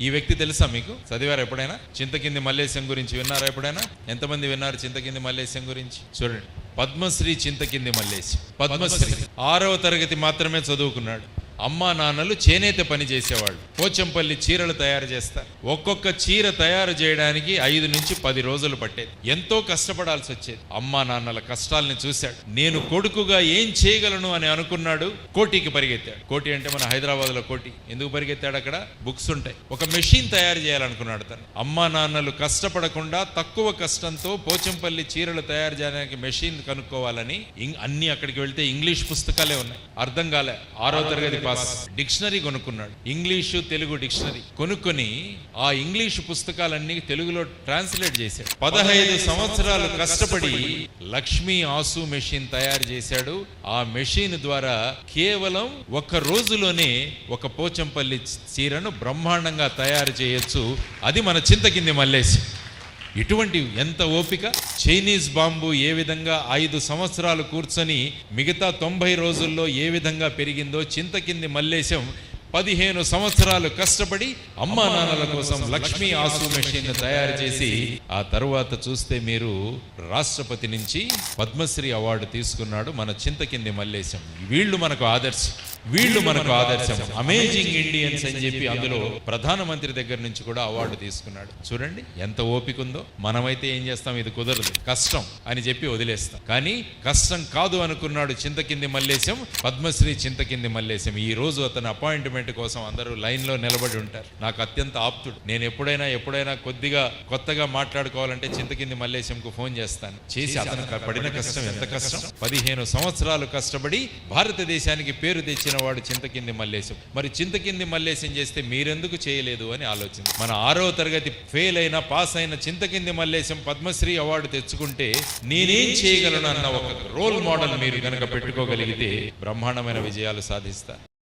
ఈ వ్యక్తి తెలుసా మీకు? చదివారు ఎప్పుడైనా? చింతకింది మల్లేశం గురించి విన్నారా ఎప్పుడైనా? ఎంతమంది విన్నారు చింతకింది మల్లేశం గురించి? చూడండి. పద్మశ్రీ చింతకింది మల్లేశం. పద్మశ్రీ. ఆరవ తరగతి మాత్రమే చదువుకున్నాడు. అమ్మా నాన్నలు చేనేత పని చేసేవాళ్ళు. పోచంపల్లి చీరలు తయారు చేస్తారు ఒక్కొక్క చీర తయారు చేయడానికి ఐదు నుంచి పది రోజులు పట్టేది. ఎంతో కష్టపడాల్సి వచ్చేది. అమ్మా నాన్నల కష్టాల్ని చూశాడు. నేను కొడుకుగా ఏం చేయగలను అని అనుకున్నాడు. కోటికి పరిగెత్తాడు. కోటి అంటే మన హైదరాబాద్లో కోటి. ఎందుకు పరిగెత్తాడు అక్కడ? బుక్స్ ఉంటాయి. ఒక మెషిన్ తయారు చేయాలనుకున్నాడు తను. అమ్మా నాన్నలు కష్టపడకుండా తక్కువ కష్టంతో పోచంపల్లి చీరలు తయారు చేయడానికి మెషిన్ కనుక్కోవాలని ఇం- అన్ని అక్కడికి వెళ్తే ఇంగ్లీష్ పుస్తకాలే ఉన్నాయి. అర్థం కాలే. ఆరో తరగతి పాస్ డిక్షనరీ కొనుక్కున్నాడు. ఇంగ్లీషు తెలుగు డిక్షనరీ కొనుక్కొని ఆ ఇంగ్లీషు పుస్తకాలన్నీ తెలుగులో ట్రాన్స్లేట్ చేశాడు. పదహైదు సంవత్సరాలు కష్టపడి లక్ష్మీ ఆసు మెషిన్ తయారు చేశాడు. ఆ మెషిన్ ద్వారా కేవలం ఒక రోజులోనే ఒక పోచంపల్లి చీరను బ్రహ్మాండంగా తయారు చేయొచ్చు. అది మన చింతకింది మల్లేసి. ఇటువంటి ఎంత ఓపిక? చైనీస్ బాంబు ఏ విధంగా ఐదు సంవత్సరాలు కూర్చొని మిగతా తొంభై రోజుల్లో ఏ విధంగా పెరిగిందో చింతకింది మల్లేశం పదిహేను సంవత్సరాలు కష్టపడి అమ్మా నాన్నల కోసం లక్ష్మీ ఆసు మెషిన్ తయారు చేసి ఆ తరువాత చూస్తే మీరు రాష్ట్రపతి నుంచి పద్మశ్రీ అవార్డు తీసుకున్నాడు మన చింతకింది మల్లేశం. వీళ్ళు మనకు ఆదర్శం వీళ్ళు మనకు ఆదర్శం. అమేజింగ్ ఇండియన్స్ అని చెప్పి అందులో ప్రధానమంత్రి దగ్గర నుంచి కూడా అవార్డు తీసుకున్నాడు. చూడండి ఎంత ఓపిక ఉందో. మనమైతే ఏం చేస్తాం? ఇది కుదరదు. కష్టం అని చెప్పి వదిలేస్తాం. కానీ కష్టం కాదు అనుకున్నాడు చింతకింది మల్లేశం పద్మశ్రీ చింతకింది మల్లేశం. ఈ రోజు అతని అపాయింట్మెంట్ కోసం అందరూ లైన్లో నిలబడి ఉంటారు. నాకు అత్యంత ఆప్తుడు. నేను ఎప్పుడైనా ఎప్పుడైనా కొద్దిగా కొత్తగా మాట్లాడుకోవాలంటే చింతకింది మల్లేశంకు ఫోన్ చేస్తాను. చేసి అతను పడిన కష్టం ఎంత కష్టం? పదిహేను సంవత్సరాలు కష్టపడి భారతదేశానికి పేరు తెచ్చిన వాడు చింతకింది మల్లేశం. మరి చింతకింది మల్లేశం చేస్తే మీరెందుకు చేయలేదు అని ఆలోచన మన ఆరో తరగతి ఫెయిల్ అయిన పాస్ అయిన చింతకింది మల్లేశం పద్మశ్రీ అవార్డు తెచ్చుకుంటే నేనేం చేయగలను అన్న ఒక రోల్ మోడల్ మీరు కనుక పెట్టుకోగలిగితే బ్రహ్మాండమైన విజయాలు సాధిస్తారు